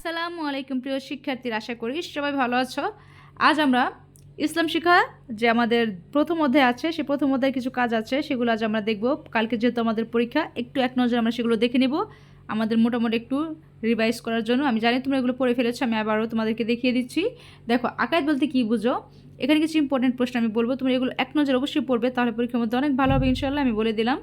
আসসালামু আলাইকুম প্রিয় শিক্ষার্থীরা, আশা করি সবাই ভালো আছো। আজ আমরা ইসলাম শিক্ষা যে আমাদের প্রথম অধ্যায় আছে, সে প্রথম অধ্যায় কিছু কাজ আছে, সেগুলো আজ আমরা দেখব। কালকে যেহেতু আমাদের পরীক্ষা, একটু এক নজর আমরা সেগুলো দেখে নিব। আমাদের মোটামুটি একটু রিভাইজ করার জন্য। আমি জানি তোমরা এগুলো পড়ে ফেলেছো, আমি আবারও তোমাদেরকে দেখিয়ে দিচ্ছি। দেখো আকায় বলতে কি বুঝো? এখানে কিছু ইম্পর্টেন্ট প্রশ্ন আমি বলব। তোমরা এগুলো এক নজর অবশ্যই পড়বে, তাহলে পরীক্ষার মধ্যে অনেক ভালো হবে ইনশাল্লাহ আমি বলে দিলাম।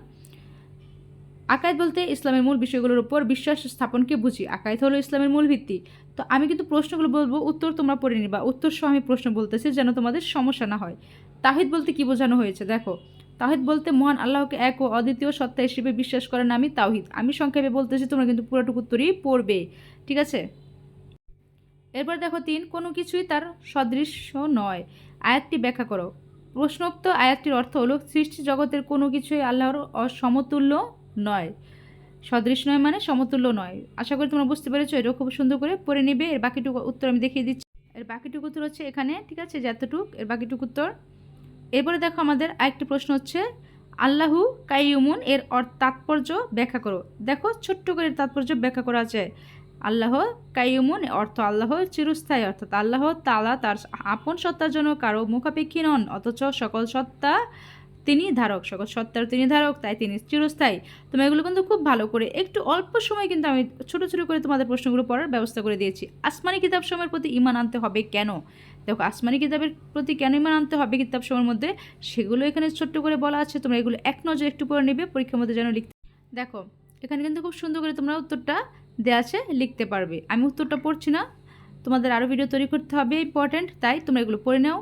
আকায়েদ বলতে ইসলামের মূল বিষয়গুলোর উপর বিশ্বাস স্থাপনকে বুঝি। আকায়েদ হলো ইসলামের মূল ভিত্তি। তো আমি কিন্তু প্রশ্নগুলো বলব, উত্তর তোমরা পড়ে নিবা। উত্তর সহ আমি প্রশ্ন বলতেছি যেন তোমাদের সমস্যা না হয়। তাহিদ বলতে কি বোঝানো হয়েছে? দেখো তাহিদ বলতে মহান আল্লাহকে এক ও অদ্বিতীয় সত্তা হিসেবে বিশ্বাস করার নামই তাওহিদ। আমি সংক্ষেপে বলতেছি, তোমরা কিন্তু পুরোটুকু উত্তরই পড়বে। ঠিক আছে? এরপর দেখো তিন, কোনো কিছুই তার সদৃশ্য নয়। আয়াতটি ব্যাখ্যা করো। প্রশ্নোক্ত আয়াতটির অর্থ হলো, সৃষ্টি জগতের কোনো কিছুই আল্লাহর অসমতুল্য নয়। সদৃশ নয় মানে সমতুল্য নয়। আশা করি তোমরা বুঝতে পেরেছ, এটাও খুব সুন্দর করে পড়ে নেবে। এর বাকিটুকু উত্তর আমি দেখিয়ে দিচ্ছি। এর বাকিটুকু উত্তর হচ্ছে এখানে, ঠিক আছে? যতটুক, এর বাকিটুকু উত্তর। এরপরে দেখো আমাদের আরেকটি প্রশ্ন হচ্ছে, আল্লাহু কাইয়ুমুন, এর অর্থ তাৎপর্য ব্যাখ্যা করো। দেখো, ছোট্ট করে তাৎপর্য ব্যাখ্যা করা আছে। আল্লাহ কাইয়ুমুন অর্থ আল্লাহ চিরস্থায়ী, অর্থাৎ আল্লাহ তালা তার আপন সত্তার জন্য কারও মুখাপেক্ষী নন, অথচ সকল সত্তা তিনি ধারক সকল সত্তার তিনি ধারক, তাই তিনি চিরস্থায়ী। তুমি এগুলো কিন্তু খুব ভালো করে, একটু অল্প সময় কিন্তু আমি ছোট ছোট করে তোমাদের প্রশ্নগুলো পড়ার ব্যবস্থা করে দিয়েছি। আসমানি কিতাব সময়ের প্রতি ইমান আনতে হবে কেন? দেখো, আসমানি কিতাবের প্রতি কেন ইমান আনতে হবে কিতাব সময়ের মধ্যে? সেগুলো এখানে ছোট্ট করে বলা আছে, তোমরা এগুলো এক নজর একটু করে নেবে, পরীক্ষার মধ্যে যেন লিখতে দেখো, এখানে কিন্তু খুব সুন্দর করে তোমরা উত্তরটা দেওয়া আছে, লিখতে পারবে। আমি উত্তরটা পড়ছি না। তোমাদের আরও ভিডিও তৈরি করতে হবে ইম্পর্ট্যান্ট তাই তোমরা এগুলো পড়ে নাও।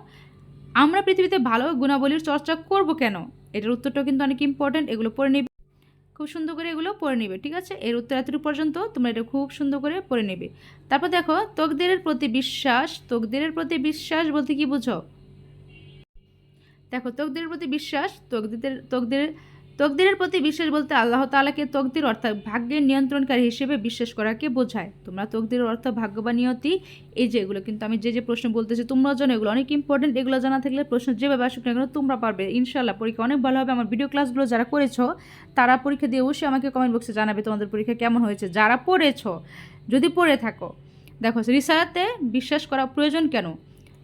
আমরা পৃথিবীতে ভালো গুণাবলীর চর্চা করব কেন? এটার উত্তরটাও কিন্তু অনেক ইম্পর্ট্যান্ট এগুলো পড়ে নেবে। খুব সুন্দর করে এগুলো পড়ে নেবে, ঠিক আছে? এর উত্তর এতটুকু পর্যন্ত তোমরা এটা খুব সুন্দর করে পড়ে নেবে। তারপর দেখো তোকদের প্রতি বিশ্বাস তোকদের প্রতি বিশ্বাস বলতে কি বুঝো? দেখো, তোকদের প্রতি বিশ্বাস, তোকদের তকদিরের তকদিরের প্রতি বিশ্বাস বলতে আল্লাহ তালাকে তকদির অর্থাৎ ভাগ্যের নিয়ন্ত্রণকারী হিসেবে বিশ্বাস করাকে বোঝায়। তোমরা তকদিরের অর্থ ভাগ্য বা নিয়তি, এই যে এগুলো কিন্তু আমি যে যে প্রশ্ন বলতেছি তোমরা জানো এগুলো অনেক ইম্পর্টেন্ট এগুলো জানা থাকলে প্রশ্ন যেভাবে আসুক না কেন তোমরা পারবে। ইনশাল্লাহ পরীক্ষা অনেক ভালো হবে। আমার ভিডিও ক্লাসগুলো যারা করেছ, তারা পরীক্ষা দিয়ে অবশ্যই আমাকে কমেন্ট বক্সে জানাবে তোমাদের পরীক্ষা কেমন হয়েছে। যারা পড়েছো, যদি পড়ে থাকো, দেখো, রিসালাতে বিশ্বাস করা প্রয়োজন কেন?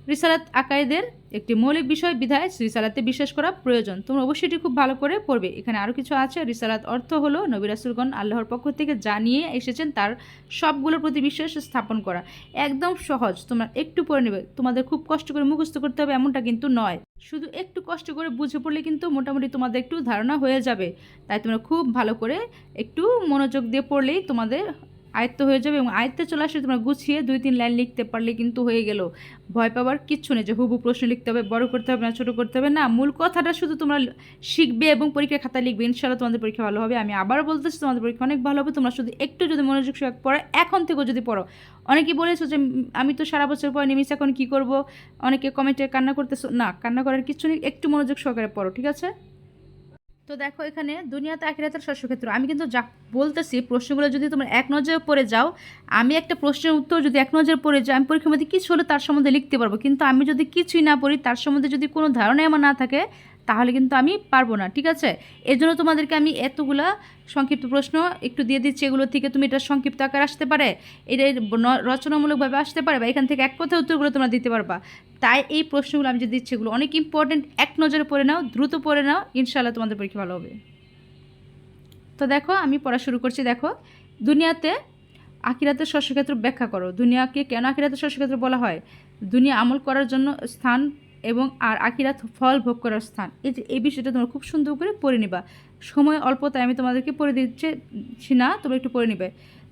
রিসালাত আকাইদের একটি মৌলিক বিষয় বিধায় রিসালাতে বিশ্বাস করা প্রয়োজন। তোমরা অবশ্যই এটি খুব ভালো করে পড়বে। এখানে আরও কিছু আছে। রিসালাত অর্থ হলো নবী রাসুলগণ আল্লাহর পক্ষ থেকে জানিয়ে এসেছেন তার সবগুলোর প্রতি বিশ্বাস স্থাপন করা। একদম সহজ। তোমরা একটু পড়ে নেবে। তোমাদের খুব কষ্ট করে মুখস্থ করতে হবে এমনটা কিন্তু নয়। শুধু একটু কষ্ট করে বুঝে পড়লে কিন্তু মোটামুটি তোমাদের একটু ধারণা হয়ে যাবে। তাই তোমরা খুব ভালো করে একটু মনোযোগ দিয়ে পড়লেই তোমাদের আয়ত্ত হয়ে যাবে এবং আয়ত্তে চলে আসলে তোমরা গুছিয়ে দুই তিন লাইন লিখতে পারলে কিন্তু হয়ে গেল। ভয় পাওয়ার কিচ্ছু নেই যে হুবু প্রশ্ন লিখতে হবে, বড় করতে হবে না, ছোটো করতে হবে। না, মূল কথাটা শুধু তোমরা শিখবে এবং পরীক্ষার খাতা লিখবে। ইনশাল্লাহ তোমাদের পরীক্ষা ভালো হবে। আমি আবার বলতেছি, তোমাদের পরীক্ষা অনেক ভালো হবে। তোমরা শুধু একটু যদি মনোযোগ সহ পড়ো, এখন থেকেও যদি পড়ো। অনেকেই বলেছ যে, আমি তো সারা বছর পর নিমিস এখন কী করব? অনেকে কমেন্টে কান্না করতেছো। না, কান্না করার কিছু নেই। একটু মনোযোগ সহকারে পড়ো, ঠিক আছে? তো দেখো এখানে দুনিয়াতে আখিরাতের শস্যক্ষেত্র আমি কিন্তু যা বলতেছি প্রশ্নগুলো যদি তোমরা এক নজরে পড়ে যাও, আমি একটা প্রশ্নের উত্তর যদি এক নজরে পড়ে যাও আমি পরীক্ষার মধ্যে কিছু হলে তার সম্বন্ধে লিখতে পারব। কিন্তু আমি যদি কিছুই না পড়ি, তার সম্বন্ধে যদি কোনো ধারণাই আমার না থাকে, তাহলে কিন্তু আমি পারব না, ঠিক আছে? এর জন্য তোমাদেরকে আমি এতগুলা সংক্ষিপ্ত প্রশ্ন একটু দিয়ে দিচ্ছি। এগুলো থেকে তুমি এটা সংক্ষিপ্ত আকার আসতে পারে, এটা রচনামূলকভাবে আসতে পারে বা এখান থেকে এক কথা উত্তরগুলো তোমরা দিতে পারবা। তাই এই প্রশ্নগুলো আমি যে দিচ্ছি এগুলো অনেক ইম্পর্টেন্ট এক নজরে পড়ে নাও, দ্রুত পড়ে নাও ইনশাল্লাহ তোমাদের পরীক্ষা ভালো হবে। তো দেখো, আমি পড়া শুরু করছি, দেখো। দুনিয়াতে আখিরাতের শস্যক্ষেত্র ব্যাখ্যা করো। দুনিয়াকে কেন আখিরাতের শস্যক্ষেত্র বলা হয়? দুনিয়া আমল করার জন্য স্থান এবং আর আখিরাত ফল ভোগ করার স্থান। এই যে, এই বিষয়টা তোমরা খুব সুন্দর করে পড়ে নিবা। সময় অল্প তাই আমি তোমাদেরকে পড়ে দিচ্ছি না, তোমরা একটু পড়ে নিবে।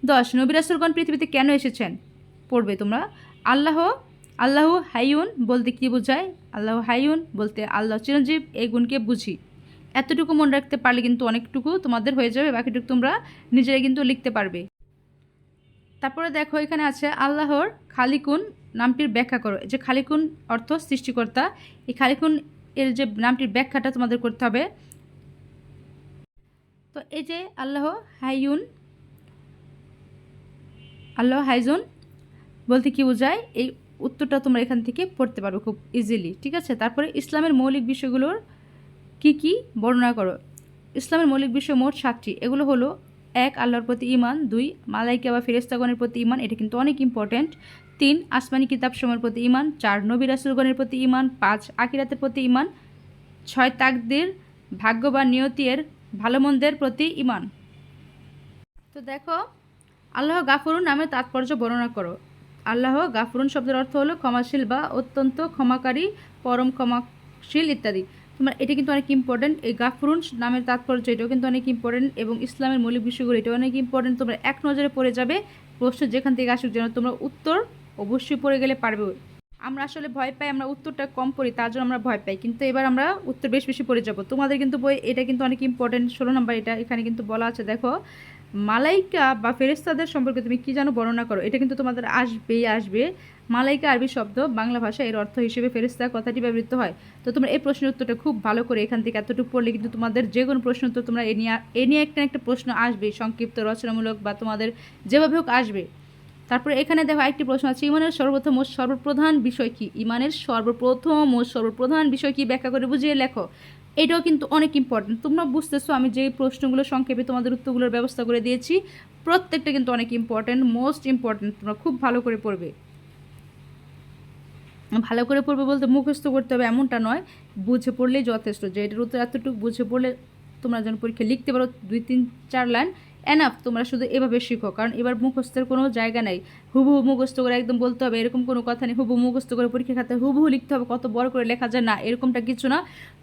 দশ নবিরাসুরগণ পৃথিবীতে কেন এসেছেন? পড়বে তোমরা। আল্লাহ আল্লাহ হাইউন বলতে কী বোঝায়? আল্লাহ হাইউন বলতে আল্লাহ চিরঞ্জীব, এই গুণকে বুঝি। এতটুকু মনে রাখতে পারলে কিন্তু অনেকটুকু তোমাদের হয়ে যাবে, বাকিটুকু তোমরা নিজেরাই কিন্তু লিখতে পারবে। তারপরে দেখো, এখানে আছে আল্লাহর খালিকুন নামটির ব্যাখ্যা করো। যে খালিকুন অর্থ সৃষ্টিকর্তা, এই খালিকুন এর যে নামটির ব্যাখ্যাটা তোমাদের করতে হবে। তো এই যে আল্লাহ হাইউন আল্লাহ হাইজুন বলতে কি বোঝায়? এই উত্তরটা তোমরা এখান থেকে পড়তে পারবে খুব ইজিলি ঠিক আছে? তারপরে ইসলামের মৌলিক বিষয়গুলোর কি কি বর্ণনা করো? ইসলামের মৌলিক বিষয় মোট সাতটি, এগুলো হলো, এক, আল্লাহর প্রতি ইমান দুই, মালাইকা বা ফেরেস্তাগণের প্রতি ইমান এটা কিন্তু অনেক ইম্পর্ট্যান্ট তিন, আসমানি কিতাব সময়ের প্রতি ইমান চার, নবী রাসুলগণের প্রতি ইমান পাঁচ আকিরাতের প্রতি ইমান ছয়, তাকদের ভাগ্য বা নিয়তির ভালো মন্দের প্রতি ইমান তো দেখো, আল্লাহ গাফরুন নামে তাৎপর্য বর্ণনা করো। আল্লাহ গাফরুন শব্দের অর্থ হলো ক্ষমাশীল বা অত্যন্ত ক্ষমাকারী, পরম ক্ষমাশীল ইত্যাদি। তোমার, এটা কিন্তু অনেক ইম্পর্টেন্ট এই গাফরুন নামের তাৎপর্য, এটাও কিন্তু অনেক ইম্পর্টেন্ট এবং ইসলামের মৌলিক বিষয়গুলো, এটাও অনেক ইম্পর্টেন্ট তোমরা এক নজরে পড়ে যাবে, প্রশ্ন যেখান থেকে আসুক, যেন তোমরা উত্তর অবশ্যই পড়ে গেলে পারবে। আমরা আসলে ভয় পাই, আমরা উত্তরটা কম পড়ি, তার জন্য আমরা ভয় পাই। কিন্তু এবার আমরা উত্তর বেশ বেশি পড়ে যাব। তোমাদের কিন্তু বই, এটা কিন্তু অনেক ইম্পর্টেন্ট ষোলো নম্বর এটা, এখানে কিন্তু বলা আছে, দেখো মালাইকা বা ফেরেস্তাদের সম্পর্কে তুমি কি জানো বর্ণনা করো? এটা কিন্তু তোমাদের আসবেই আসবে। মালাইকা আরবি শব্দ, বাংলা ভাষা এর অর্থ হিসেবে ফেরেস্তা কথাটি ব্যবহৃত হয়। তো তোমরা এই প্রশ্নের উত্তরটা খুব ভালো করে এখান থেকে এতটুকু পড়লে কিন্তু তোমাদের যে কোনো প্রশ্ন উত্তর তোমরা এ নিয়ে এ নিয়ে একটা একটা প্রশ্ন আসবে সংক্ষিপ্ত, রচনামূলক বা তোমাদের যেভাবে হোক আসবে। তারপরে এখানে দেখো একটি প্রশ্ন আছে, ইমানের সর্বপ্রথম ও সর্বপ্রধান বিষয় কি? ইমানের সর্বপ্রথম ও সর্বপ্রধান বিষয় কি? ব্যাখ্যা করে বুঝিয়ে লেখো। এটাও কিন্তু অনেক ইম্পর্টেন্ট তোমরা বুঝতেছো, আমি যে প্রশ্নগুলো সংক্ষেপে তোমাদের উত্তরগুলোর ব্যবস্থা করে দিয়েছি, প্রত্যেকটা কিন্তু অনেক ইম্পর্টেন্ট মোস্ট ইম্পর্টেন্ট তোমরা খুব ভালো করে পড়বে। ভালো করে পড়বে বলতে মুখস্থ করতে হবে, এমনটা নয়, বুঝে পড়লেই যথেষ্ট। যে এটার উত্তর এতটুকু বুঝে পড়লে তোমরা যেন পরীক্ষা লিখতে পারো, দুই, তিন, চার লাইন এনাফ তোমরা শুধু এভাবে শিখো, কারণ এবার মুখস্থের কোনো জায়গা নেই। হুবহু মুখস্থ করে একদম বলতে হবে, এরকম কোনো কথা নেই। হুবহু মুখস্থ করে পরীক্ষা খাতে হুবহু লিখতে হবে, কত বড় করে লেখা যায় না, এরকমটা কিছু না।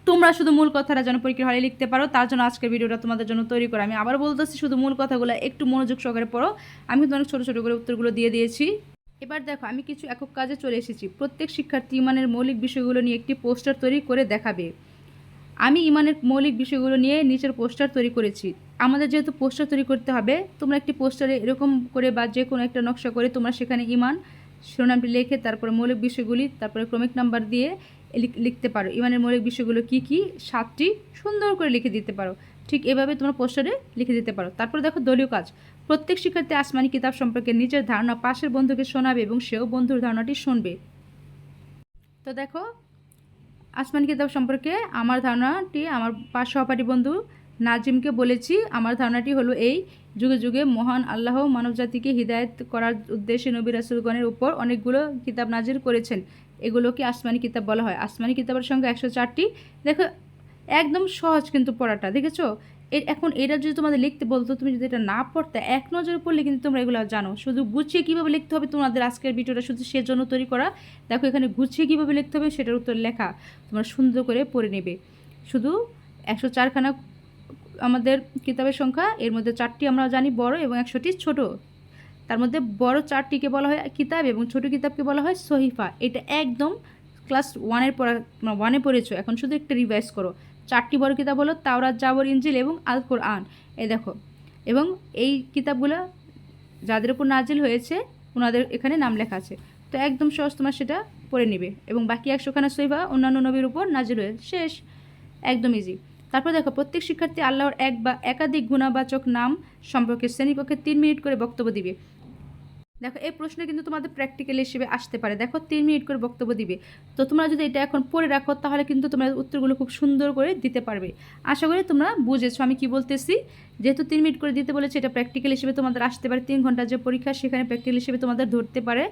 তোমরা শুধু মূল কথাটা যেন পরীক্ষার হলে লিখতে পারো, তার জন্য আজকের ভিডিওটা তোমাদের জন্য তৈরি করা। আমি আবার বলতেছি, শুধু মূল কথাগুলো একটু মনোযোগ সহকারে পড়ো। আমি কিন্তু অনেক ছোটো ছোটো করে উত্তরগুলো দিয়ে দিয়েছি। এবার দেখো, আমি কিছু একক কাজে চলে এসেছি। প্রত্যেক শিক্ষার্থী ইমানের মৌলিক বিষয়গুলো নিয়ে একটি পোস্টার তৈরি করে দেখাবে। আমি ইমানের মৌলিক বিষয়গুলো নিয়ে নিচের পোস্টার তৈরি করেছি। আমাদের যেহেতু পোস্টার তৈরি করতে হবে, তোমরা একটি পোস্টারে এরকম করে বা যে কোনো একটা নকশা করে তোমরা সেখানে ইমান, শিরোনামটি লিখে তারপরে মৌলিক বিষয়গুলি, তারপরে ক্রমিক নাম্বার দিয়ে লিখ- লিখতে পারো। ইমানের মৌলিক বিষয়গুলো কি কি, সাতটি সুন্দর করে লিখে দিতে পারো। ঠিক এভাবে তোমরা পোস্টারে লিখে দিতে পারো। তারপরে দেখো দলীয় কাজ। প্রত্যেক শিক্ষার্থী আসমানি কিতাব সম্পর্কে নিজের ধারণা পাশের বন্ধুকে শোনাবে এবং সেও বন্ধুর ধারণাটি শুনবে। তো দেখো, আসমানি কিতাব সম্পর্কে আমার ধারণাটি, আমার পাশ সহপাঠী বন্ধু নাজিমকে বলেছি, আমার ধারণাটি হলো এই, যুগে যুগে মহান আল্লাহ মানবজাতিকে হিদায়ত করার উদ্দেশ্যে নবী রাসুলগণের উপর অনেকগুলো কিতাব নাজির করেছেন। এগুলোকে আসমানি কিতাব বলা হয়। আসমানি কিতাবের সঙ্গে একশো চারটি। দেখো, একদম সহজ কিন্তু পড়াটা, দেখেছ? এর, এখন এটা যদি তোমাদের লিখতে বলতো, তুমি যদি এটা না পড়তে, এক নজরে পড়লে কিন্তু তোমরা এগুলো জানো। শুধু গুছিয়ে কীভাবে লিখতে হবে তোমাদের আজকের ভিডিওটা শুধু সেজন্য তৈরি করা। দেখো, এখানে গুছিয়ে কীভাবে লিখতে হবে সেটার উত্তর লেখা তোমরা সুন্দর করে পড়ে নেবে। শুধু একশো চারখানা আমাদের কিতাবের সংখ্যা, এর মধ্যে চারটি আমরা জানি বড় এবং একশোটি ছোট। তার মধ্যে বড় চারটিকে বলা হয় কিতাব এবং ছোট কিতাবকে বলা হয় সহিফা। এটা একদম ক্লাস ওয়ানের পড়া ওয়ানে পড়েছো। এখন শুধু একটা রিভাইজ করো। চারটি বড় কিতাব হলো তাওরাত, জাবর ইঞ্জিল এবং আল কোরআন এ দেখো। এবং এই কিতাবগুলো যাদের উপর নাজিল হয়েছে ওনাদের এখানে নাম লেখা আছে। তো একদম সহজ তোমার সেটা পড়ে নেবে। এবং বাকি একশোখানা সইফা অন্যান্য নবীর উপর নাজিল হয়ে শেষ। একদম ইজি তারপর দেখো, প্রত্যেক শিক্ষার্থী আল্লাহর এক বা একাধিক গুণাবাচক নাম সম্পর্কে শ্রেণীকক্ষে তিন মিনিট করে বক্তব্য দিবে। দেখো, এই প্রশ্ন কিন্তু তোমাদের প্র্যাকটিক্যাল হিসেবে আসতে পারে। দেখো, তিন মিনিট করে বক্তব্য দিবে। তো তোমরা যদি এটা এখন পড়ে রাখো, তাহলে কিন্তু তোমরা উত্তরগুলো খুব সুন্দর করে দিতে পারবে। আশা করি তোমরা বুঝেছ। আমি কি বলতেছি? যেহেতু তিন মিনিট করে দিতে বলেছে, এটা প্র্যাকটিক্যাল হিসেবে তোমাদের আসতে পারে। তিন ঘণ্টার যে পরীক্ষা, সেখানে প্র্যাকটিক্যাল হিসেবে তোমাদের ধরতে পারে।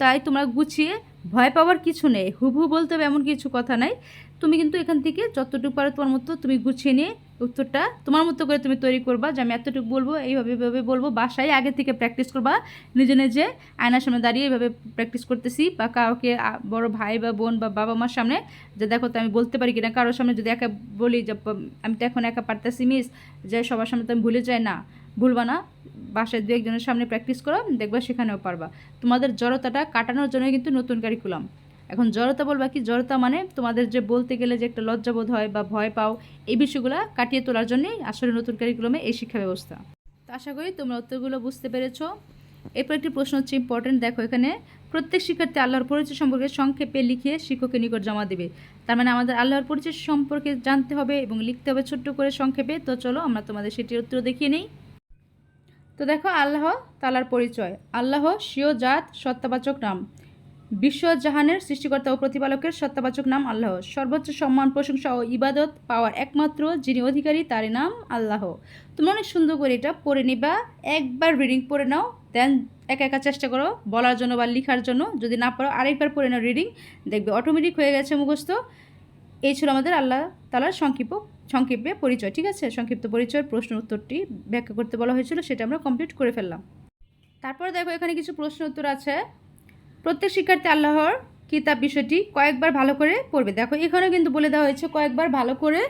তাই তোমরা গুছিয়ে, ভয় পাওয়ার কিছু নেই। হুবহু বলতে হবে এমন কিছু কথা নাই। তুমি কিন্তু এখান থেকে যতটুকু পারো তোমার মতো তুমি গুছিয়ে নিয়ে উত্তরটা তোমার মতো করে তুমি তৈরি করবা যে আমি এতটুকু বলব, এইভাবে এইভাবে বলব, বাসায় আগে থেকে প্র্যাকটিস করবা, নিজে নিজে আয়নার সামনে দাঁড়িয়ে এইভাবে প্র্যাকটিস করতেছি বা কাউকে বড় ভাই বা বোন বা বাবা মার সামনে যে দেখো তো আমি বলতে পারি কিনা, কারোর সামনে যদি একা বলি যে আমি তো এখন একা পারতেছি মিস যে সবার সামনে তো আমি ভুলে যাই, না, ভুলবা না, বাসায় দু একজনের সামনে প্র্যাকটিস করো, দেখবা সেখানেও পারবা। তোমাদের জড়তাটা কাটানোর জন্য কিন্তু নতুন কারিকুলাম এখন জড়তা বলবা কি, জড়তা মানে তোমাদের যে বলতে গেলে যে একটা লজ্জাবোধ হয় বা ভয় পাও, এই বিষয়গুলো কাটিয়ে তোলার জন্যই আসলে নতুন কারিকুলামে এই শিক্ষা ব্যবস্থা। তো আশা করি তোমরা উত্তরগুলো বুঝতে পেরেছ। এরপর একটি প্রশ্ন হচ্ছে ইম্পর্টেন্ট দেখো এখানে, প্রত্যেক শিক্ষার্থী আল্লাহর পরিচয় সম্পর্কে সংক্ষেপে লিখে শিক্ষকের নিকট জমা দেবে। তার মানে আমাদের আল্লাহর পরিচয় সম্পর্কে জানতে হবে এবং লিখতে হবে ছোট্ট করে সংক্ষেপে। তো চলো আমরা তোমাদের সেটির উত্তর দেখিয়ে নেই। তো দেখো, আল্লাহ তালার পরিচয়। আল্লাহ স্বীয় জাত, সত্তাবাচক নাম। বিশ্বজাহানের সৃষ্টিকর্তা ও প্রতিপালকের সত্তাবাচক নাম আল্লাহ। সর্বোচ্চ সম্মান, প্রশংসা ও ইবাদত পাওয়ার একমাত্র যিনি অধিকারী তার নাম আল্লাহ। তুমি অনেক সুন্দর করে এটা পড়ে নিবা। একবার রিডিং পড়ে নাও দেন একা একা চেষ্টা করো বলার জন্য বা লেখার জন্য। যদি না পারো, আরেকবার পড়ে নাও রিডিং দেখবে অটোমেটিক হয়ে গেছে মুখস্থ। এই ছিল আমাদের আল্লাহ তালার সংক্ষিপ্ত সংক্ষেপে পরিচয়, ঠিক আছে? সংক্ষিপ্ত পরিচয়ের প্রশ্ন উত্তরটি ব্যাখ্যা করতে বলা হয়েছিল, সেটা আমরা কমপ্লিট করে ফেললাম। তারপরে দেখো এখানে কিছু প্রশ্ন উত্তর আছে। প্রত্যেক শিক্ষার্থী আল্লাহর কিতাব বিষয়টি কয়েকবার ভালো করে পড়বে। দেখো, এখানেও কিন্তু বলে দেওয়া হয়েছে কয়েকবার ভালো করে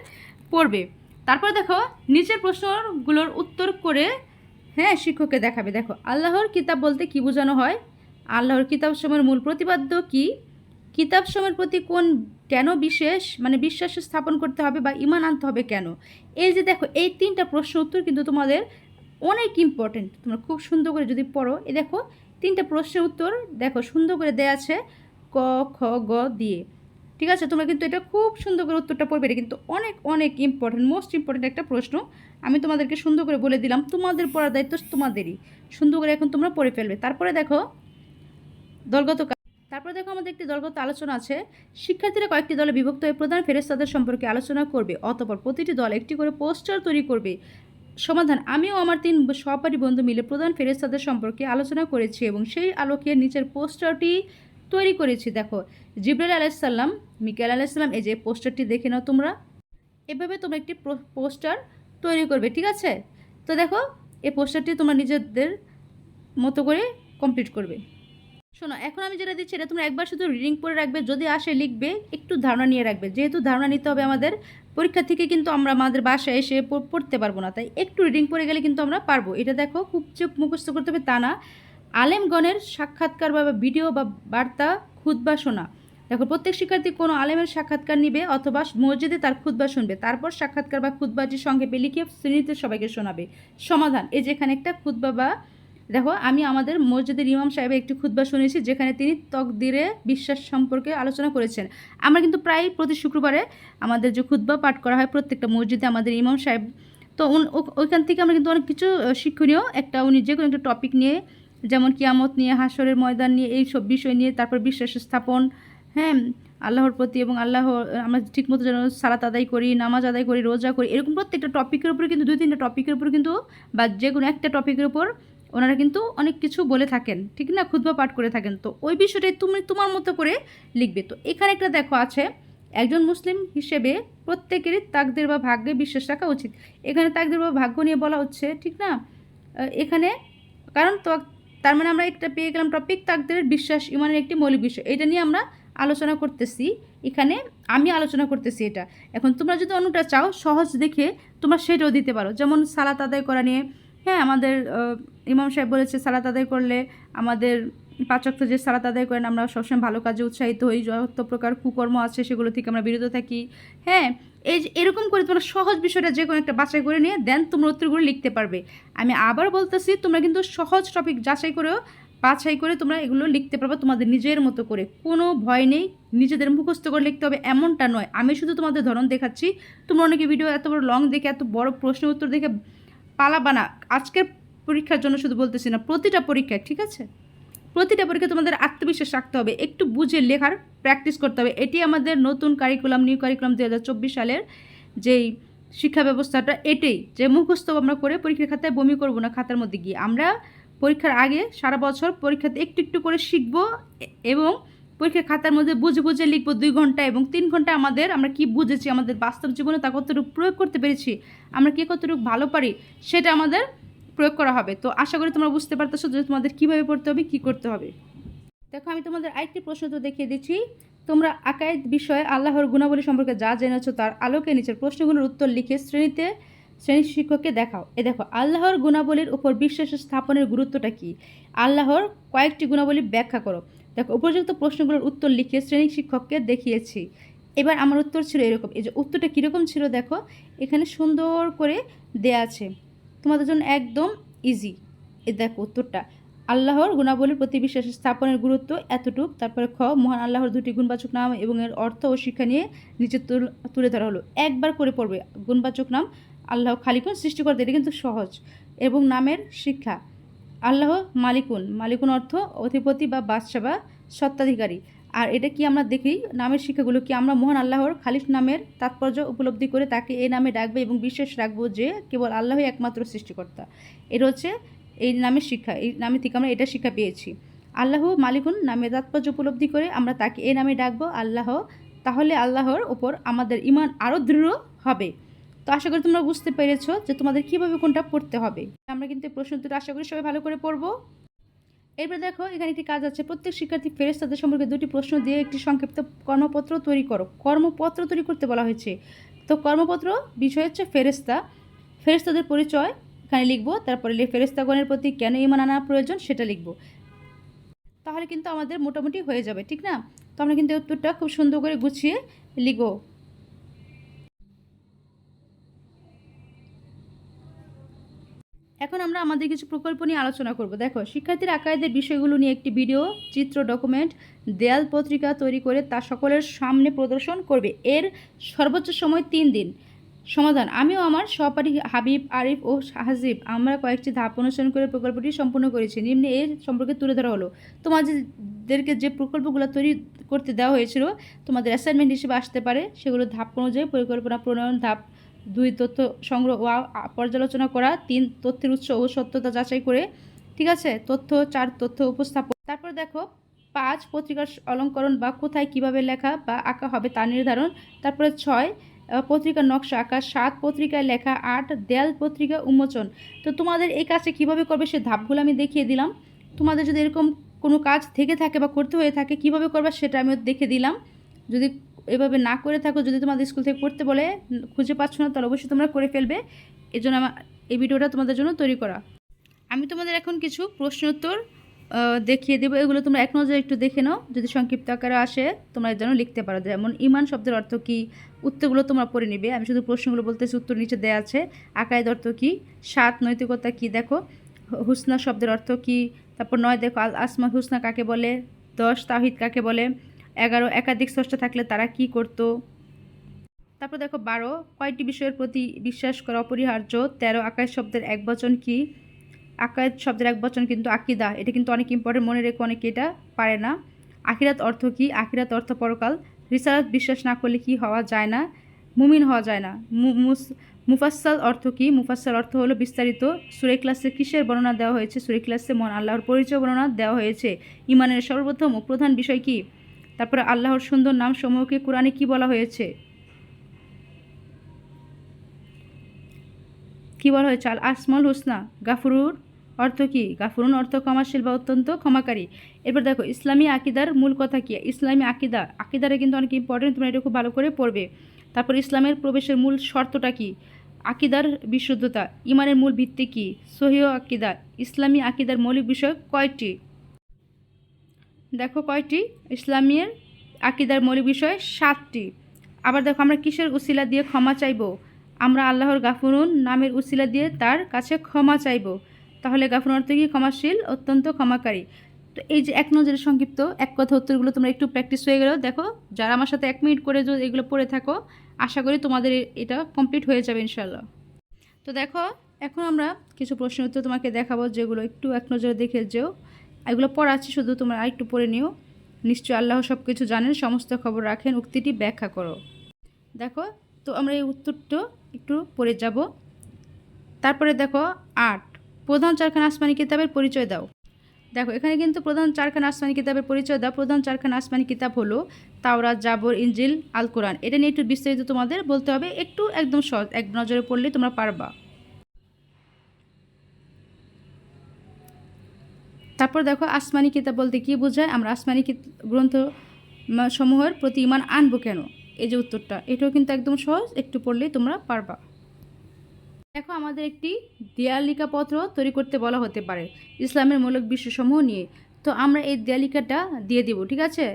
পড়বে। তারপর দেখো, নিচের প্রশ্নগুলোর উত্তর করে হ্যাঁ শিক্ষককে দেখাবে। দেখো, আল্লাহর কিতাব বলতে কি বোঝানো হয়? আল্লাহর কিতাব সময়ের মূল প্রতিপাদ্য কি? কিতাব সময়ের প্রতি কোন কেন বিশেষ মানে বিশ্বাস স্থাপন করতে হবে বা ইমান আনতে হবে কেন? এই যে দেখো, এই তিনটা প্রশ্ন উত্তর কিন্তু তোমাদের অনেক ইম্পর্টেন্ট তোমরা খুব সুন্দর করে যদি পড়ো, এই দেখো তিনটা প্রশ্নের উত্তর দেখো, সুন্দর করে দেওয়া আছে ক, খ, গ, দিয়ে। ঠিক আছে? তোমরা কিন্তু এটা খুব সুন্দর করে উত্তরটা পড়বে। এটা কিন্তু অনেক অনেক ইম্পর্টেন্ট মোস্ট ইম্পর্টেন্ট একটা প্রশ্ন। আমি তোমাদেরকে সুন্দর করে বলে দিলাম, তোমাদের পড়ার দায়িত্ব তোমাদেরই। সুন্দর করে এখন তোমরা পড়ে ফেলবে। তারপরে দেখো, দলগত তারপরে দেখো আমাদের একটি দলগত আলোচনা আছে। শিক্ষার্থীরা কয়েকটি দলে বিভক্ত হয়ে প্রধান ফেরেস্তাদের সম্পর্কে আলোচনা করবে, অতপর প্রতিটি দল একটি করে পোস্টার তৈরি করবে। সমাধান। আমিও আমার তিন সহপাঠী বন্ধু মিলে প্রধান ফেরেস্তাদের সম্পর্কে আলোচনা করেছি এবং সেই আলোকে নিচের পোস্টারটি তৈরি করেছি। দেখো, জিব্রাইল আলাইসাল্লাম মিকাল আলাইসাল্লাম এই যে পোস্টারটি দেখে নাও তোমরা। এভাবে তোমরা একটি পোস্টার তৈরি করবে, ঠিক আছে? তো দেখো, এই পোস্টারটি তোমরা নিজেদের মতো করে কমপ্লিট করবে। শোনো, এখন আমি যেটা দিচ্ছি, এটা তোমরা একবার শুধু রিডিং করে রাখবে, যদি আসে লিখবে, একটু ধারণা নিয়ে রাখবে। যেহেতু ধারণা নিতে হবে আমাদের, পরীক্ষা থেকে কিন্তু আমরা আমাদের বাসায় এসে পড়তে পারব না। তাই একটু রিডিং পড়ে গেলে কিন্তু আমরা পারব। এটা দেখো, খুব যে মুখস্থ করতে হবে, তা না। আলেমগণের সাক্ষাৎকার বা ভিডিও বা বার্তা খুদ্া শোনা। দেখো, প্রত্যেক শিক্ষার্থী কোনো আলেমের সাক্ষাৎকার নিবে অথবা মসজিদে তার খুদ্া শুনবে। তারপর সাক্ষাৎকার বা খুদ্বাটি সংক্ষেপে লিখে শ্রেণীতে সবাইকে শোনাবে। সমাধান, এই যেখানে একটা খুদ্া বা দেখো, আমি আমাদের মসজিদের ইমাম সাহেবের একটি খুদ্া শুনেছি, যেখানে তিনি তকদিরে বিশ্বাস সম্পর্কে আলোচনা করেছেন। আমরা কিন্তু প্রায় প্রতি শুক্রবারে আমাদের যে খুদ্া পাঠ করা হয় প্রত্যেকটা মসজিদে আমাদের ইমাম সাহেব, তো ওইখান থেকে আমরা কিন্তু অনেক কিছু শিক্ষণীয়। একটা উনি যে কোনো একটা টপিক নিয়ে, যেমন কিয়ামত নিয়ে হাসরের ময়দান নিয়ে, এই সব বিষয় নিয়ে, তারপর বিশ্বাস স্থাপন হ্যাঁ আল্লাহর প্রতি এবং আল্লাহ, আমরা ঠিকমতো যেন সালাত আদায় করি, নামাজ আদায় করি, রোজা করি, এরকম প্রত্যেকটা টপিকের উপরে কিন্তু, দুই তিনটা টপিকের উপর কিন্তু বা যে কোনো একটা টপিকের উপর ওনারা কিন্তু অনেক কিছু বলে থাকেন, ঠিক না? খুদবা পাঠ করে থাকেন। তো ওই বিষয়টাই তুমি তোমার মতো করে লিখবে। তো এখানে একটা দেখো আছে, একজন মুসলিম হিসেবে প্রত্যেকেরই তাকদের বা ভাগ্যে বিশ্বাস রাখা উচিত। এখানে তাকদের বা ভাগ্য নিয়ে বলা হচ্ছে, ঠিক না? এখানে কারণ তো তার মানে আমরা একটা পেয়ে গেলাম টপিক তাকদের বিশ্বাস, ইমানের একটি মৌলিক বিষয়। এটা নিয়ে আমরা আলোচনা করতেছি, এখানে আমি আলোচনা করতেছি এটা। এখন তোমরা যদি অন্যটা চাও, সহজ দেখে তোমরা সেটাও দিতে পারো। যেমন সালাত আদায় করা নিয়ে হ্যাঁ আমাদের ইমাম সাহেব বলেছে, সালাত আদায় করলে আমাদের পাচক যে সালাত আদায় করেন, আমরা সবসময় ভালো কাজে উৎসাহিত হই যত প্রকার কুকর্ম আছে, সেগুলো থেকে আমরা বিরত থাকি। হ্যাঁ এই যে, এরকম করে তোমরা সহজ বিষয়টা যে কোনো একটা বাছাই করে নিয়ে, দেন তোমরা উত্তরগুলো লিখতে পারবে। আমি আবার বলতেছি, তোমরা কিন্তু সহজ টপিক যাচাই করেও বাছাই করে তোমরা এগুলো লিখতে পারবে তোমাদের নিজের মতো করে। কোনো ভয় নেই, নিজেদের মুখস্থ করে লিখতে হবে, এমনটা নয়। আমি শুধু তোমাদের ধরন দেখাচ্ছি। তোমরা অনেকে ভিডিও এত বড় লং দেখে, এত বড় প্রশ্ন উত্তর দেখে পালাবা না। আজকের পরীক্ষার জন্য শুধু বলতেছি না, প্রতিটা পরীক্ষায়, ঠিক আছে? প্রতিটা পরীক্ষা তোমাদের আত্মবিশ্বাস রাখতে হবে, একটু বুঝে লেখার প্র্যাকটিস করতে হবে। এটি আমাদের নতুন কারিকুলাম নিউ কারিকুলাম দু হাজার চব্বিশ সালের যেই শিক্ষা ব্যবস্থাটা, এটাই যে মুখস্থ আমরা করে পরীক্ষার খাতায় বমি করব না খাতার মধ্যে গিয়ে। আমরা পরীক্ষার আগে সারা বছর পরীক্ষাতে একটু একটু করে শিখব এবং পরীক্ষার খাতার মধ্যে বুঝে বুঝে লিখব দুই ঘণ্টা এবং তিন ঘণ্টা আমাদের, আমরা কি বুঝেছি, আমাদের বাস্তব জীবনে তা কতটুকু প্রয়োগ করতে পেরেছি, আমরা কে কতটুকু ভালো পারি, সেটা আমাদের প্রয়োগ করা হবে। তো আশা করি তোমরা বুঝতে পারতেছো যে তোমাদের কীভাবে পড়তে হবে, কী করতে হবে। দেখো, আমি তোমাদের আরেকটি প্রশ্ন তো দেখিয়ে দিচ্ছি। তোমরা আকায়েদ বিষয়ে আল্লাহর গুণাবলী সম্পর্কে যা জেনেছো তার আলোকে নিচের প্রশ্নগুলোর উত্তর লিখে শ্রেণীতে শ্রেণি শিক্ষককে দেখাও। এ দেখো, আল্লাহর গুণাবলীর উপর বিশ্বাস স্থাপনের গুরুত্বটা কী? আল্লাহর কয়েকটি গুণাবলী ব্যাখ্যা করো। দেখো, উপযুক্ত প্রশ্নগুলোর উত্তর লিখে শ্রেণি শিক্ষককে দেখিয়েছি। এবার আমার উত্তর ছিল এরকম। এই যে উত্তরটা কীরকম ছিল দেখো, এখানে সুন্দর করে দেয়া আছে। তোমাদের জন্য একদম ইজি এ দেখো উত্তরটা। আল্লাহর গুণাবলীর প্রতি বিশ্বাস স্থাপনের গুরুত্ব এতটুক। তারপরে খ, মহান আল্লাহর দুটি গুণবাচক নাম এবং এর অর্থ ও শিক্ষা নিয়ে নিচে তুলে ধরা হলো। একবার করে পড়বে। গুণবাচক নাম আল্লাহ খালিকুন সৃষ্টিকর্তা। এটা কিন্তু সহজ। এবং নামের শিক্ষা। আল্লাহ মালিকুন। মালিকুন অর্থ অধিপতি বা বাদশা বা সত্ত্বাধিকারী। আর এটা কি আমরা দেখি? নামের শিক্ষাগুলো কি আমরা মহান আল্লাহর খালিফ নামের তাৎপর্য উপলব্ধি করে তাকে এই নামে ডাকবে এবং বিশ্বাস রাখব যে কেবল আল্লাহই একমাত্র সৃষ্টিকর্তা? এটা হচ্ছে এই নামের শিক্ষা। এই নামে থেকে আমরা এটা শিক্ষা পেয়েছি। আল্লাহ মালিকুন নামে তাৎপর্য উপলব্ধি করে আমরা তাকে এই নামে ডাকবো, আল্লাহ। তাহলে আল্লাহর ওপর আমাদের ইমান আরও দৃঢ় হবে। তো আশা করি তোমরা বুঝতে পেরেছ যে তোমাদের কীভাবে কোনটা পড়তে হবে। আমরা কিন্তু প্রশ্ন দুটো আশা করি সবাই ভালো করে পড়ব। এরপর দেখো, এখানে একটি কাজ আছে। প্রত্যেক শিক্ষার্থী ফেরেস্তাদের সম্পর্কে দুটি প্রশ্ন দিয়ে একটি সংক্ষিপ্ত কর্মপত্র তৈরি করো। কর্মপত্র তৈরি করতে বলা হয়েছে। তো কর্মপত্র বিষয় হচ্ছে ফেরেস্তা ফেরেস্তাদের পরিচয়, এখানে লিখব। তারপরে ফেরেস্তাগণের প্রতি কেন ইমান আনা প্রয়োজন সেটা লিখব। তাহলে কিন্তু আমাদের মোটামুটি হয়ে যাবে, ঠিক না? তো আমরা কিন্তু উত্তরটা খুব সুন্দর করে গুছিয়ে লিখব। এখন আমরা আমাদের কিছু প্রকল্প নিয়ে আলোচনা করব। দেখো, শিক্ষার্থীর আকায়েদের বিষয়গুলো নিয়ে একটি ভিডিও, চিত্র ডকুমেন্ট দেয়াল পত্রিকা তৈরি করে তা সকলের সামনে প্রদর্শন করবে। এর সর্বোচ্চ সময় তিন দিন। সমাধান, আমিও আমার সহপাঠী হাবিব, আরিফ ও হাজিব আমরা কয়েকটি ধাপ অনুসরণ করে প্রকল্পটি সম্পূর্ণ করেছি। নিম্নে এর সম্পর্কে তুলে ধরা হলো। তোমাদেরকে যে প্রকল্পগুলো তৈরি করতে দেওয়া হয়েছিল, তোমাদের অ্যাসাইনমেন্ট হিসেবে আসতে পারে। সেগুলো ধাপ অনুযায়ী পরিকল্পনা, প্রণয়ন ধাপ দুই তথ্য সংগ্রহ ও পর্যালোচনা করা, তিন তথ্যের উৎস ও সত্যতা যাচাই করে। ঠিক আছে? তথ্য, চার তথ্য উপস্থাপন। তারপর দেখো, পাঁচ পত্রিকার অলঙ্করণ বা কোথায় কীভাবে লেখা বা আঁকা হবে তা নির্ধারণ। তারপরে ছয় পত্রিকার নকশা আঁকা। সাত পত্রিকায় লেখা। আট, দেয়াল পত্রিকা উন্মোচন। তো তোমাদের এই কাজটা কীভাবে করবে সে ধাপগুলো আমি দেখিয়ে দিলাম। তোমাদের যদি এরকম কোনো কাজ থেকে থাকে বা করতে হয়ে থাকে, কীভাবে করবে সেটা আমি দেখে দিলাম। যদি এভাবে না করে থাকো, যদি তোমাদের স্কুল থেকে করতে বলে, খুঁজে পাচ্ছ না, তাহলে অবশ্যই তোমরা করে ফেলবে। এই জন্য আমার এই ভিডিওটা তোমাদের জন্য তৈরি করা। আমি তোমাদের এখন কিছু প্রশ্ন উত্তর দেখিয়ে দেবো। এগুলো তোমরা এক নজরে একটু দেখে নাও। যদি সংক্ষিপ্ত আকারে আসে, তোমরা যেন লিখতে পারো। যেমন, ইমান শব্দের অর্থ কী? উত্তরগুলো তোমরা পড়ে নিবে। আমি শুধু প্রশ্নগুলো বলতেছি, উত্তর নিচে দেওয়া আছে। আকায়েদ অর্থ কী? সাত, নৈতিকতা কী? দেখো, হুসনা শব্দের অর্থ কী? তারপর নয়, দেখো আল আসমা হুসনা কাকে বলে? দশ তাহিদ কাকে বলে? এগারো একাধিক স্রষ্টা থাকলে তারা কি করত? তারপর দেখো বারো, কয়টি বিষয়ের প্রতি বিশ্বাস করা অপরিহার্য? তেরো, আকাশ শব্দের এক বচন কি? আকাশ শব্দের এক বচন কিন্তু আকিদা, এটা কিন্তু অনেক ইম্পর্টেন্ট মনে রেখে অনেকে এটা পারে না। আখিরাত অর্থ কি? আখিরাত অর্থ পরকাল। রিসার্চ বিশ্বাস না করলে কি হওয়া যায় না? মুমিন হওয়া যায় না। মু- মুস- মুফাসসাল অর্থ কি? মুফাসসাল অর্থ হলো বিস্তারিত। সুরে ক্লাসে কিসের বর্ণনা দেওয়া হয়েছে? সুরে ক্লাসে মন আল্লাহর পরিচয় বর্ণনা দেওয়া হয়েছে। ইমানের সর্বপ্রথম ও প্রধান বিষয় কি? তারপরে আল্লাহর সুন্দর নাম সমূহকে কোরআনে কি বলা হয়েছে? কি বলা হয়েছে? আল আসমল হোসনা, গাফুরুর অর্থ কি? গাফরুন অর্থ ক্ষমাশীল বা অত্যন্ত ক্ষমাকারী। এরপর দেখো, ইসলামী আকিদার মূল কথা কি? ইসলামী আকিদা, আকিদারে কিন্তু অনেক ইম্পর্টেন্ট তোমরা এটা খুব ভালো করে পড়বে। তারপর ইসলামের প্রবেশের মূল শর্তটা কি? আকিদার বিশুদ্ধতা, ইমানের মূল ভিত্তি কি? সহিহ আকিদা, ইসলামী আকিদার মৌলিক বিষয় কয়টি? দেখো কয়টি? ইসলামের আকিদার মৌলিক বিষয় সাতটি। আবার দেখো আমরা কিসের উসিলা দিয়ে ক্ষমা চাইব? আমরা আল্লাহর গাফুরুন নামের উসিলা দিয়ে তার কাছে ক্ষমা চাইব। তাহলে গাফুরুন অর্থ কি? ক্ষমাশীল, অত্যন্ত ক্ষমাকারী। তো এই যে এক নজরে সংক্ষিপ্ত, এক কথা উত্তরগুলো তোমরা একটু প্র্যাকটিস হয়ে গেলো দেখো, যারা আমার সাথে এক মিনিট করে যদি এগুলো পড়ে থাকো, আশা করি তোমাদের এটা কমপ্লিট হয়ে যাবে ইনশাল্লাহ তো দেখো, এখন আমরা কিছু প্রশ্ন উত্তর তোমাকে দেখাবো যেগুলো একটু এক নজরে দেখে যেও। এগুলো পড়াচ্ছি শুধু তোমরা আরেকটু পড়ে নিও। নিশ্চয় আল্লাহ সব কিছু জানেন, সমস্ত খবর রাখেন, উক্তিটি ব্যাখ্যা করো। দেখো, তো আমরা এই উত্তরটা একটু পড়ে যাব। তারপরে দেখো, আট। প্রধান চারখানা আসমানি কিতাবের পরিচয় দাও। দেখো, এখানে কিন্তু প্রধান চারখানা আসমানি কিতাবের পরিচয় দাও। প্রধান চারখানা আসমানি কিতাব হলো তাওরাত, জাবর ইঞ্জিল আল কোরআন এটা নিয়ে একটু বিস্তারিত তোমাদের বলতে হবে। একটু একদম সহজ, এক নজরে পড়লে তোমরা পারবা। তারপর দেখো আসমানি কিতাব বলতে কি বোঝায়? আমরা আসমানি গ্রন্থ সমূহের প্রতি ইমান আনব কেন? এই যে উত্তরটা। এটাও কিন্তু একদম সহজ, একটু পড়লেই তোমরা পারবা। দেখো আমাদের একটি দেয়ালিকা পত্র তৈরি করতে বলা হতে পারে, ইসলামের মৌলিক বিষয়সমূহ নিয়ে। তো আমরা এই দেয়ালিকাটা দিয়ে দিব, ঠিক আছে?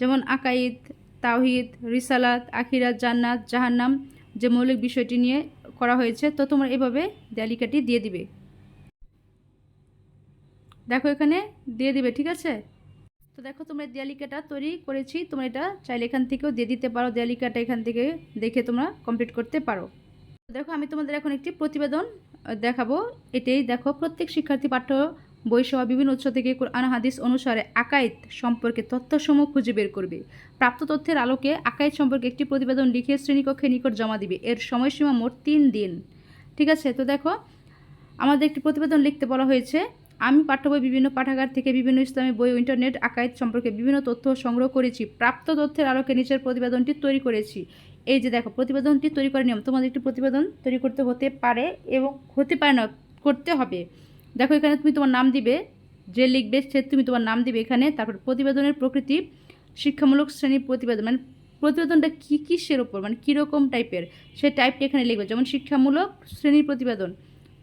যেমন আকাইদ, তাওহিদ, রিসালাত, আখিরাত, জান্নাত, জাহান্নাম যে মৌলিক বিষয়টি নিয়ে করা হয়েছে, তো তোমরা এভাবে দেয়ালিকাটি দিয়ে দিবে। দেখো এখানে দিয়ে দিবে, ঠিক আছে? তো দেখো তোমরা দেয়ালিকাটা তৈরি করেছি, তোমরা এটা চাইলে এখান থেকেও দিয়ে দিতে পারো, দেয়ালিকাটা এখান থেকে দেখে তোমরা কমপ্লিট করতে পারো। দেখো আমি তোমাদের এখন একটি প্রতিবেদন দেখাবো। এটাই দেখো প্রত্যেক শিক্ষার্থী পাঠ্য বইসহ বিভিন্ন উৎস থেকে কোরআন হাদিস অনুসারে আকাইদ সম্পর্কে তথ্যসমূহ খুঁজে বের করবে। প্রাপ্ত তথ্যের আলোকে আকাইদ সম্পর্কে একটি প্রতিবেদন লিখে শ্রেণীকক্ষে নিকট জমা দিবে। এর সময়সীমা মোট তিন দিন, ঠিক আছে? তো দেখো, আমাদের একটি প্রতিবেদন লিখতে বলা হয়েছে আমি পাঠ্য বই বিভিন্ন পাঠাগার থেকে বিভিন্ন ইসলামী বই ও ইন্টারনেট আকাইদ সম্পর্কে বিভিন্ন তথ্য সংগ্রহ করেছি, প্রাপ্ত তথ্যের আলোকে নিচের প্রতিবেদনটি তৈরি করেছি। এই যে দেখো, প্রতিবেদনটি তৈরি করে নিয়ম, তোমাদের একটি প্রতিবেদন তৈরি করতে হতে পারে এবং হতে পারে না, করতে হবে। দেখো, এখানে তুমি তোমার নাম দিবে, যে লিখবে সে তুমি তোমার নাম দিবে এখানে, তারপর প্রতিবেদনের প্রকৃতি, শিক্ষামূলক শ্রেণির প্রতিবেদন মানে প্রতিবেদনটা কী কিসের ওপর মানে কীরকম টাইপের সেই টাইপটি এখানে লিখবে, যেমন শিক্ষামূলক শ্রেণির প্রতিবেদন।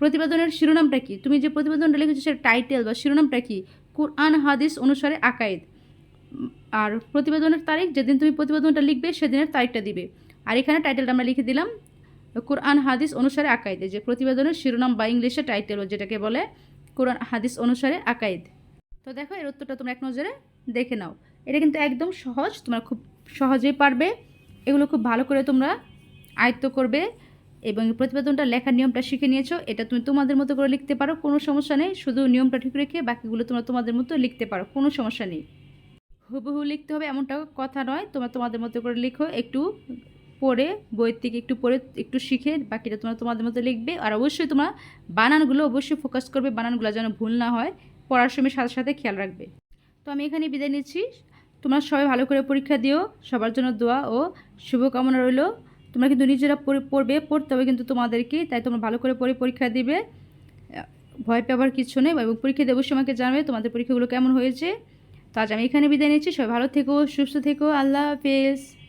প্রতিবেদনের শিরোনামটা কি? তুমি যে প্রতিবেদনটা লিখেছো সেটা টাইটেল বা শিরোনামটা কি? কোরআন, হাদিস, অনুসারে আকায়েদ আর প্রতিবেদনের তারিখ, যেদিন তুমি প্রতিবেদনটা লিখবে সেদিনের তারিখটা দিবে। আর এখানে টাইটেলটা আমরা লিখে দিলাম, কোরআন, হাদিস, অনুসারে আকায়েদ যে প্রতিবেদনের শিরোনাম বা ইংলিশে টাইটেল যেটাকে বলে, কোরআন, হাদিস, অনুসারে আকায়েদ তো দেখো, এর উত্তরটা তোমরা এক নজরে দেখে নাও। এটা কিন্তু একদম সহজ, তোমরা খুব সহজেই পারবে। এগুলো খুব ভালো করে তোমরা আয়ত্ত করবে। এবং এই প্রতিবেদনটা লেখার নিয়মটা শিখে নিয়েছো, এটা তুমি তোমাদের মতো করে লিখতে পারো, কোনো সমস্যা নেই, শুধু নিয়মটা ঠিক রেখে বাকিগুলো তোমরা তোমাদের মতো লিখতে পারো, কোনো সমস্যা নেই। হুবহু লিখতে হবে এমনটা কথা নয়, তোমরা তোমাদের মতো করে লিখো, একটু পড়ে, বইয়ের থেকে একটু পড়ে, একটু শিখে বাকিটা তোমরা তোমাদের মতো লিখবে, আর অবশ্যই তোমরা বানানগুলো অবশ্যই ফোকাস করবে, বানানগুলো যেন ভুল না হয়, পড়ার সময় সাথে সাথে খেয়াল রাখবে। তো আমি এখানে বিদায় নিচ্ছি, তোমরা সবাই ভালো করে পরীক্ষা দিও, সবার জন্য দোয়া ও শুভকামনা রইল। তোমরা কিন্তু নিজেরা পড়ে- পড়বে, পড়তে হবে কিন্তু তোমাদেরকে, তাই তোমরা ভালো করে পড়ে পরীক্ষা দিবে। ভয় পাবার কিছু নেই এবং পরীক্ষা দেবো সময়কে জানাবে তোমাদের পরীক্ষাগুলো কেমন হয়েছে। তো আজ আমি এখানে বিদায় নিচ্ছি, সবাই ভালো থেকো, সুস্থ থেকো, আল্লাহ হাফেজ।